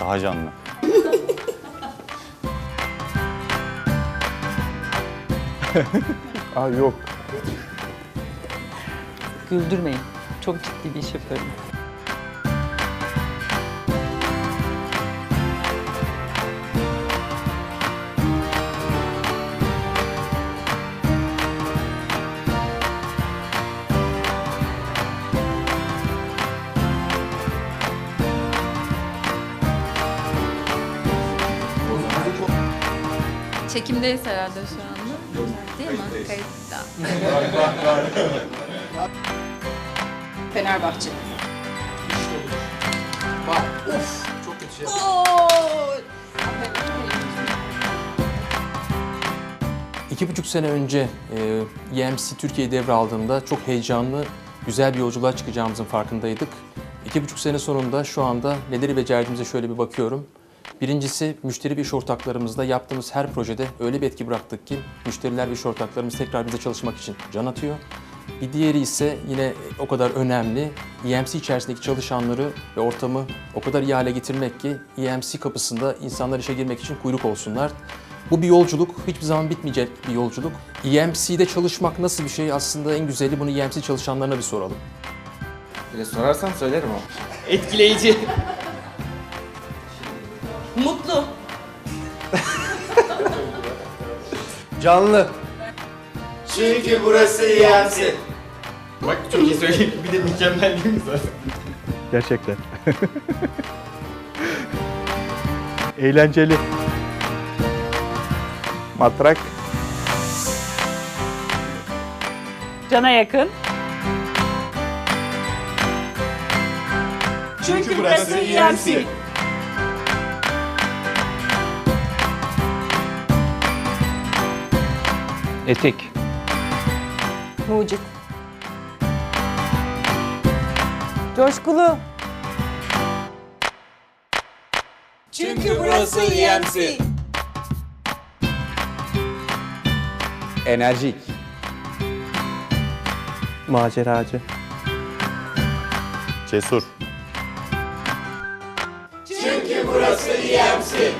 Daha canlı. Aa yok. Güldürmeyin. Çok ciddi bir iş yapıyorum. Çekimdeyiz herhalde şu anda. Değil mi? Kayıtta. Fenerbahçe. İki buçuk sene önce e, EMC Türkiye'yi devraldığında çok heyecanlı, güzel bir yolculuğa çıkacağımızın farkındaydık. İki buçuk sene sonunda şu anda neleri becerdiğimize şöyle bir bakıyorum. Birincisi müşteri ve iş ortaklarımızla yaptığımız her projede öyle bir etki bıraktık ki müşteriler ve iş ortaklarımız tekrar bize çalışmak için can atıyor. Bir diğeri ise yine o kadar önemli. EMC içerisindeki çalışanları ve ortamı o kadar iyi hale getirmek ki EMC kapısında insanlar işe girmek için kuyruk olsunlar. Bu bir yolculuk, hiçbir zaman bitmeyecek bir yolculuk. EMC'de çalışmak nasıl bir şey? Aslında en güzeli bunu EMC çalışanlarına bir soralım. Bir de sorarsan söylerim ama. Etkileyici. Mutlu. Canlı. Çünkü burası EMC. Bak çok iyi söyleyeyim. Bir de mükemmel değil mi zaten? Gerçekten. Eğlenceli. Matrak. Cana yakın. Çünkü burası EMC. Etik. Mucit. Coşkulu. Çünkü burası EMC. Enerjik. Maceracı. Cesur. Çünkü burası EMC.